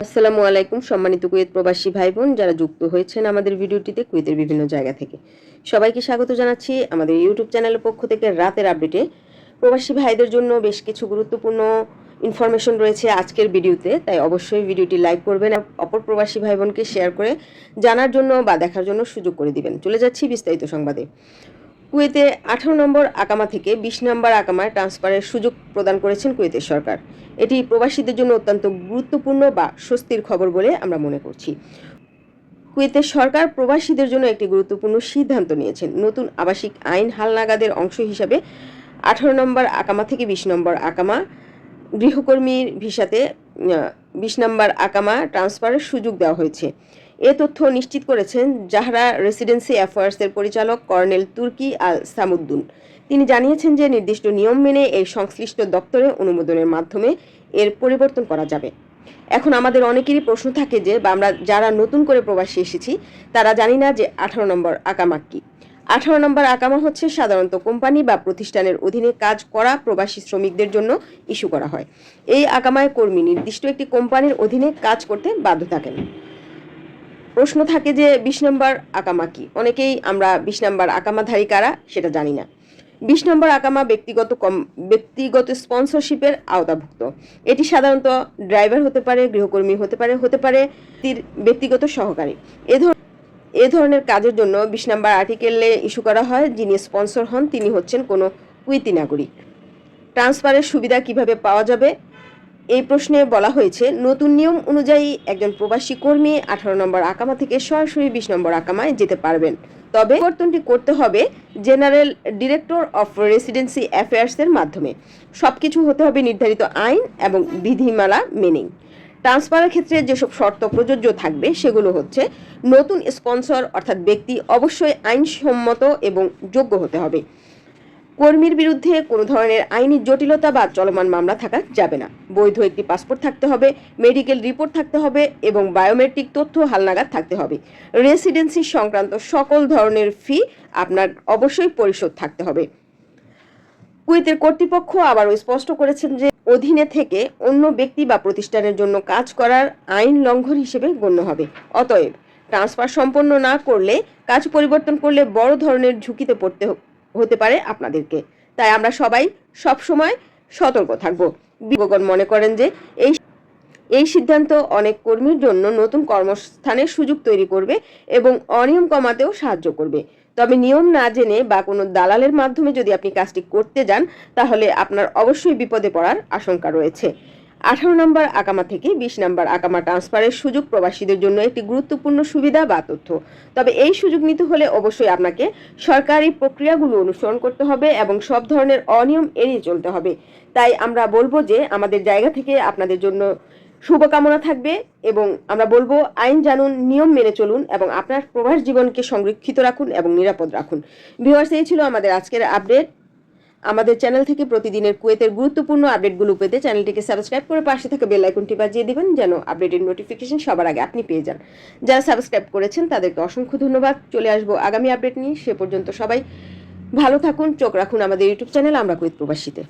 আসসালামু আলাইকুম সম্মানিত কুয়েত প্রবাসী ভাই বোন যারা যুক্ত হয়েছেন আমাদের ভিডিওটিতে কুয়েতের বিভিন্ন জায়গা থেকে। সবাইকে স্বাগত জানাচ্ছি আমাদের ইউটিউব চ্যানেলের পক্ষ থেকে রাতের আপডেটে। প্রবাসী ভাইদের জন্য বেশ কিছু গুরুত্বপূর্ণ ইনফরমেশন রয়েছে আজকের ভিডিওতে, তাই অবশ্যই ভিডিওটি লাইক করবেন অপর প্রবাসী ভাই বোনকে শেয়ার করে জানার জন্য বা দেখার জন্য সুযোগ করে দিবেন। চলে যাচ্ছি বিস্তারিত সংবাদে। কুয়েতে আঠারো নম্বর আকামা থেকে বিশ নম্বর আকামায় ট্রান্সফারের সুযোগ প্রদান করেছেন কুয়েতের সরকার। এটি প্রবাসীদের জন্য অত্যন্ত গুরুত্বপূর্ণ বা স্বস্তির খবর বলে আমরা মনে করছি। কুয়েতের সরকার প্রবাসীদের জন্য একটি গুরুত্বপূর্ণ সিদ্ধান্ত নিয়েছেন। নতুন আবাসিক আইন হালনাগাদের অংশ হিসাবে আঠারো নম্বর আকামা থেকে বিশ নম্বর আকামা গৃহকর্মীর ভিসাতে বিশ নম্বর আকামা ট্রান্সফারের সুযোগ দেওয়া হয়েছে। এ তথ্য নিশ্চিত করেছেন জাহরা রেসিডেন্সি অ্যাফেয়ার্সের পরিচালক কর্নেল তুর্কি আল সামুদ্দুন। তিনি জানিয়েছেন যে নির্দিষ্ট নিয়ম মেনে এই সংশ্লিষ্ট দপ্তরে অনুমোদনের মাধ্যমে এর পরিবর্তন করা যাবে। এখন আমাদের অনেকেরই প্রশ্ন থাকে যে, বা আমরা যারা নতুন করে প্রবাসী এসেছি, তারা জানি না যে আঠারো নম্বর আকামা কি। আঠারো নম্বর আকামা হচ্ছে সাধারণত কোম্পানি বা প্রতিষ্ঠানের অধীনে কাজ করা প্রবাসী শ্রমিকদের জন্য ইস্যু করা হয়। এই আকামায় কর্মী নির্দিষ্ট একটি কোম্পানির অধীনে কাজ করতে বাধ্য থাকেন। প্রশ্ন থাকে যে বিশ নম্বর আকামা কি? অনেকেই আমরা বিশ নম্বর আকামাধারী কারা সেটা জানি না। বিশ নম্বর আকামা ব্যক্তিগত কম, ব্যক্তিগত স্পন্সরশিপের আওতাভুক্ত। এটি সাধারণত ড্রাইভার হতে পারে, গৃহকর্মী হতে পারে হতে পারে ব্যক্তিগত সহকারী। এ ধর, এ ধরনের কাজের জন্য বিশ নম্বর আর্টিকেলে ইস্যু করা হয়, যিনি স্পন্সর হন, তিনি হচ্ছেন কোনো কুইতি নাগরিক। ট্রান্সফারের সুবিধা কীভাবে পাওয়া যাবে? এই প্রশ্নে বলা হয়েছে, নতুন নিয়ম অনুযায়ী একজন প্রবাসী কর্মী আঠারো নম্বর আকামা থেকে সরাসরি বিশ নম্বর আকামায় যেতে পারবেন। তবে পরিবর্তনটি করতে হবে জেনারেল ডিরেক্টর অফ রেসিডেন্সি অ্যাফেয়ার্সের মাধ্যমে। সব কিছু হতে হবে নির্ধারিত আইন এবং বিধিমালা মেনেই। ট্রান্সফারের ক্ষেত্রে যেসব শর্ত প্রযোজ্য থাকবে, সেগুলো হচ্ছে নতুন স্পন্সর অর্থাৎ ব্যক্তি অবশ্যই আইনসম্মত এবং যোগ্য হতে হবে। কর্মীর বিরুদ্ধে কোনো ধরনের আইনি জটিলতা বা চলমান মামলা থাকা যাবে না। বৈধ একটি পাসপোর্ট থাকতে হবে, মেডিকেল রিপোর্ট থাকতে হবে এবং বায়োমেট্রিক তথ্য হালনাগাদ থাকতে হবে। রেসিডেন্সি সংক্রান্ত সকল ধরনের ফি আপনার অবশ্যই পরিশোধ থাকতে হবে। কুয়েতের কর্তৃপক্ষ আবারও স্পষ্ট করেছেন যে, অধীনে থেকে অন্য ব্যক্তি বা প্রতিষ্ঠানের জন্য কাজ করার আইন লঙ্ঘন হিসেবে গণ্য হবে। অতএব, ট্রান্সফার সম্পন্ন না করলে, কাজ পরিবর্তন করলে বড় ধরনের ঝুঁকিতে পড়তে হতে পারে আপনাদেরকে। তাই আমরা সবাই সব সময় সতর্ক থাকব। বিজ্ঞগণ মনে করেন যে এই এই সিদ্ধান্ত অনেক কর্মীর জন্য নতুন কর্মস্থানের সুযোগ তৈরি করবে এবং অনিয়ম কমাতেও সাহায্য করবে। তবে নিয়ম না জেনে বা কোনো দালালের মাধ্যমে যদি আপনি কাজটি করতে যান, তাহলে আপনার অবশ্যই বিপদে পড়ার আশঙ্কা রয়েছে। আঠারো নম্বর আকামা থেকে বিশ নম্বর আকামা ট্রান্সফারের সুযোগ প্রবাসীদের জন্য একটি গুরুত্বপূর্ণ সুবিধা বা তথ্য। তবে এই সুযোগ নিতে হলে অবশ্যই আপনাকে সরকারি প্রক্রিয়াগুলো অনুসরণ করতে হবে এবং সব ধরনের অনিয়ম এড়িয়ে চলতে হবে। তাই আমরা বলব যে আমাদের জায়গা থেকে আপনাদের জন্য শুভকামনা থাকবে এবং আমরা বলব আইন জানুন, নিয়ম মেনে চলুন এবং আপনার প্রবাস জীবনকে সংরক্ষিত রাখুন এবং নিরাপদ রাখুন। ভিউয়ার্স, এই ছিল আমাদের আজকের আপডেট। আমাদের চ্যানেল থেকে প্রতিদিনের কুয়েতের গুরুত্বপূর্ণ আপডেটগুলো পেতে চ্যানেলটিকে সাবস্ক্রাইব করে পাশে থাকা বেল আইকনটি বাজিয়ে দিবেন যেন আপডেটের নোটিফিকেশন সবার আগে আপনি পেয়ে যান। যারা সাবস্ক্রাইব করেছেন তাদেরকে অসংখ্য ধন্যবাদ। চলে আসব আগামী আপডেট নিয়ে। সে পর্যন্ত সবাই ভালো থাকুন, চোখ রাখুন আমাদের ইউটিউব চ্যানেল আমরা কুয়েত প্রবাসীতে।